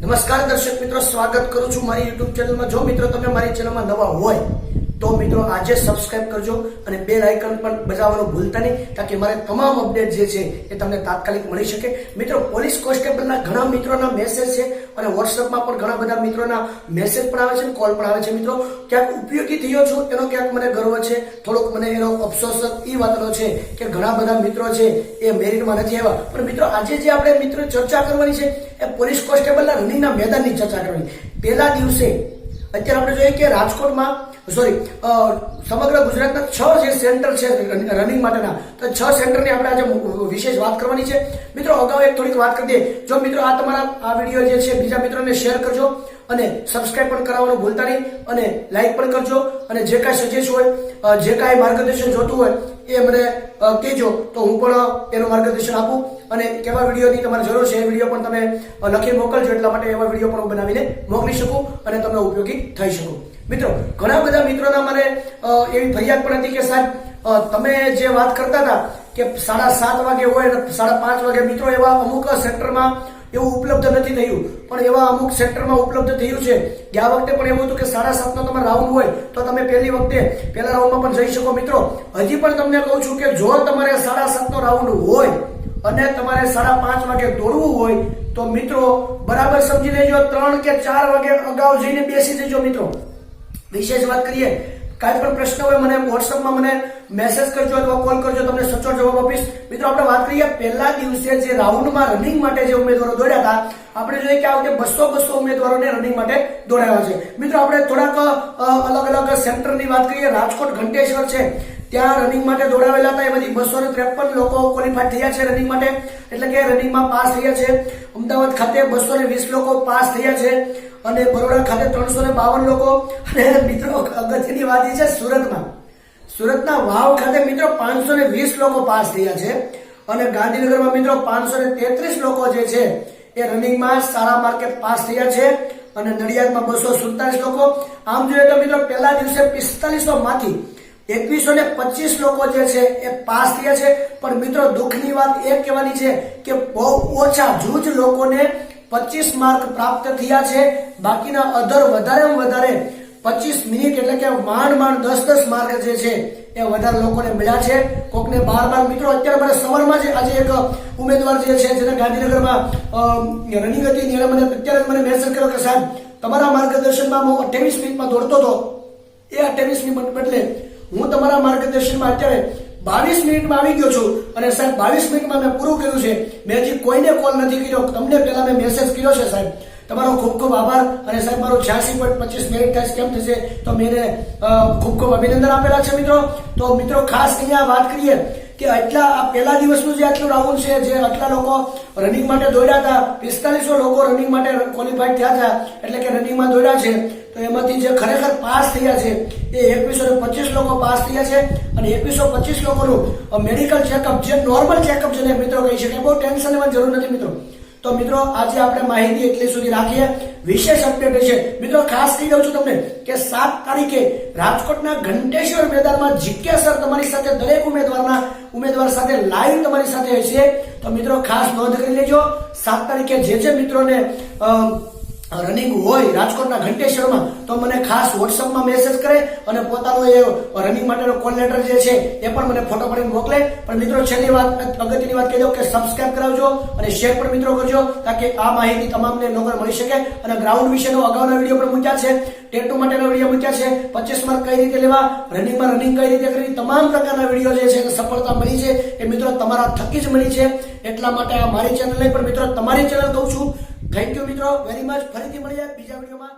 નમસ્કાર દર્શક મિત્રો, સ્વાગત કરું છું મારી યુટ્યુબ ચેનલમાં જો મિત્રો તમે મારી ચેનલમાં નવા હોય તો મિત્રો આજે સબસ્ક્રાઇબ કરજો અને બેલ આઇકન પણ બજાવવાનું ભૂલતા નહીં, તાકી મારે તમામ અપડેટ જે છે એ તમને તાત્કાલિક મળી શકે. મિત્રો, પોલીસ કોન્સ્ટેબલના ઘણા મિત્રોના મેસેજ છે અને વોટ્સઅપમાં પણ ઘણા બધા મિત્રોના મેસેજ પણ આવે છે કોલ પણ આવે છે. મિત્રો, ક્યાંક ઉપયોગી થયો છું, એનો ક્યાંક મને ગર્વ છે. થોડોક મને એનો અફસોસ એ વાતનો છે કે ઘણા બધા મિત્રો છે એ મેરિટમાં નથી આવ્યા. પણ મિત્રો, આજે જે આપણે મિત્રો ચર્ચા કરવાની છે, એ પોલીસ કોન્સ્ટેબલના રનિંગના મેદાનની ચર્ચા કરવાની. પહેલા દિવસે અત્યારે આપણે જોઈએ કે રાજકોટમાં સોરી સમગ્ર ગુજરાતના છ જે સેન્ટર છે રનિંગ માટેના, તો છ સેન્ટરની આપણે આજે વિશેષ વાત કરવાની છે. મિત્રો, અગાઉ એક થોડીક વાત કરી દઈએ. જો મિત્રો આ તમારા, આ વીડિયો જે છે, બીજા મિત્રોને શેર કરજો અને સબસ્ક્રાઇબ પણ કરાવવાનું ભૂલતા નહીં અને લાઈક પણ કરજો અને જે કાંઈ સજેસ્ટ હોય જે કાંઈ માર્ગદર્શન જોતું હોય એ મને કહેજો. તો હું પણ એનું માર્ગદર્શન આપું અને કેવા વિડીયોની તમારે જરૂર છે એ વીડિયો પણ તમે લખી મોકલજો. એટલા માટે એવા વીડિયો પણ હું બનાવીને મોકલી શકું અને તમને ઉપયોગી થઈ શકું. મિત્રો, ઘણા બધા મિત્રોના મને એવી ફરિયાદ પણ હતી કે, સાહેબ તમે જે વાત કરતા હતા કે સાડા સાત વાગે હોય સાડા પાંચ વાગે મિત્રો એવા અમુક સેન્ટરમાં એવું ઉપલબ્ધ નથી થયું. પણ એવા અમુક સેક્ટરમાં ઉપલબ્ધ થયું છે. કે આ વખતે પણ એવું હતું કે સાડા સાતનો તમારે રાઉન્ડ હોય, તો તમે પહેલી વખતે પહેલા રાઉન્ડમાં પણ જઈ શકો. મિત્રો, હજી પણ તમને કહું છું કે જો તમારે સાડા સાતનો રાઉન્ડ હોય અને તમારે સાડા પાંચ વાગે દોડવું હોય, તો મિત્રો, બરાબર સમજી લેજો, ત્રણ કે ચાર વાગે અગાઉ જઈને બેસી જજો મિત્રો. વિશેષ વાત કરીએ કાંઈ પણ પ્રશ્ન હોય, મને વોટ્સઅપમાં મને મેસેજ કરજો અથવા કોલ કરજો, તમને સચોટ જવાબ આપીશ. મિત્રો, આપણે વાત કરીએ પહેલા દિવસે જે રાઉન્ડમાં રનિંગ માટે જે ઉમેદવારો દોડ્યા હતા, આપણે જોઈએ કે આ વખતે બસો બસો ઉમેદવારોને રનિંગ માટે દોડાયા છે. મિત્રો, આપણે થોડાક અલગ અલગ સેન્ટરની વાત કરીએ. રાજકોટ ઘંટેશ્વર છે. ત્યાં રનિંગ માટે દોડાવેલા હતા. એમાંથી બસો ને ત્રેપન લોકો ક્વોલિફાઈડ થયા છે રનિંગ માટે. એટલે કે રનિંગમાં પાસ થયા છે. અમદાવાદ ખાતે બસો વીસ લોકો પાસ થયા છે. અને બરોડા ખાતે ત્રણસો ને બાવન લોકો. અને મિત્રો, અગત્યની વાત એ છે સુરતમાં. સુરતના વાવ ખાતે મિત્રો પાંચસો વીસ લોકો પાસ થયા છે. અને ગાંધીનગરમાં મિત્રો પાંચસો તેત્રીસ લોકો જે છે એ રનિંગમાં સારા માર્કે પાસ થયા છે. અને નડિયાદમાં બસો સુડતાલીસ લોકો. આમ જોઈએ તો મિત્રો, પહેલા દિવસે પિસ્તાલીસો માંથી એકવીસો ને પચીસ લોકો જે છે એ પાસ થયા છે. પણ મિત્રો, દુઃખની વાત એ કહેવાની છે કે બહુ ઓછા જૂજ લોકોને પચીસ માર્ક પ્રાપ્ત થયા છે. બાકીના અધર વધારે વધારે પચીસ મિનિટ એટલે કે માંડ માંડ દસ દસ માર્ક જે છે એ વધારે લોકોને મળ્યા છે. કોકને બાર બાર મિત્રો, અત્યારે મને સવારમાં જે આજે એક ઉમેદવાર જે છે, જેને ગાંધીનગરમાં રનિંગ હતી, એને મને અત્યારે મને મેસેજ કર્યો કે સાહેબ, તમારા માર્ગદર્શનમાં હું અઠ્યાવીસ મિનિટમાં દોડતો હતો. એ અઠ્યાવીસ મિનિટ બદલે તમારા માર્ગદર્શનમાં અત્યારે બાવીસ મિનિટમાં આવી ગયો છું. અને સાહેબ, બાવીસ મિનિટમાં મેં પૂરું કર્યું છે. મેં હજી કોઈને કોલ નથી કર્યો. તમને પહેલા મેં મેસેજ કર્યો છે, સાહેબ. તમારો ખૂબ ખૂબ આભાર. અને સાહેબ, મારો છ્યાસી પોઈન્ટ પચીસ મિનિટ થાય કેમ થશે, તો મેં ખૂબ ખૂબ અભિનંદન આપેલા છે, મિત્રો. તો મિત્રો, ખાસ અહીંયા વાત કરીએ કે આટલા, આ પહેલા દિવસનું જે આટલું રાઉન્ડ છે, જે આટલા લોકો રનિંગ માટે દોડ્યા હતા, પિસ્તાલીસો લોકો રનિંગ માટે ક્વોલિફાઈડ થયા હતા, એટલે કે રનિંગમાં દોડ્યા છે. તો એમાંથી જે ખરેખર પાસ થયા છે, એ એકવીસો ને પચીસ લોકો પાસ થયા છે અને એકવીસો પચીસ લોકોનું મેડિકલ ચેકઅપ જે નોર્મલ ચેકઅપ જેને મિત્રો કહી શકાય, બહુ ટેન્શન લેવાની જરૂર નથી મિત્રો. તો મિત્રો, આજે આપણે માહિતી એટલી સુધી રાખીએ. વિશેષ અપડેટ છે. મિત્રો, ખાસ કહી દઉં છું તમને કે સાત તારીખે રાજકોટના ઘંટેશ્વર મેદાનમાં જીકે સર તમારી સાથે, દરેક ઉમેદવારના ઉમેદવાર સાથે લાઈવ તમારી સાથે હશે. તો મિત્રો, ખાસ નોંધ કરી લેજો. સાત તારીખે જે જે મિત્રોને રનિંગ હોય રાજકોટના ઘંટેશ્વરમાં તો મને ખાસ વોટ્સઅપમાં મેસેજ કરે અને પોતાનો એ રનિંગ માટેનો કોલ લેટર જે છે, એ પણ મને ફોટો પડીને મોકલે. પણ મિત્રો, છેલ્લી વાત, અગત્યની વાત કહી દઉં કે સબસ્ક્રાઇબ કરાવજો અને શેર પણ મિત્રો કરજો, તાકે આ માહિતી તમામને લોકોને મળી શકે. અને ગ્રાઉન્ડ વિશેનો અગાઉના વીડિયો પણ મૂક્યા છે ટેટુ માટેના વીડિયો મૂક્યા છે. પચીસ માર્ક કઈ રીતે લેવા રનિંગમાં રનિંગ કઈ રીતે કરવી, તમામ પ્રકારના વીડિયો જે છે સફળતા મળી છે. એ મિત્રો, તમારા થકી જ મળી છે. એટલા માટે આ મારી ચેનલ નહીં પણ મિત્રો, તમારી ચેનલ કહું છું થેન્ક યુ મિત્રો વેરી મચ ફરીથી મળીએ બીજા વિડીયોમાં.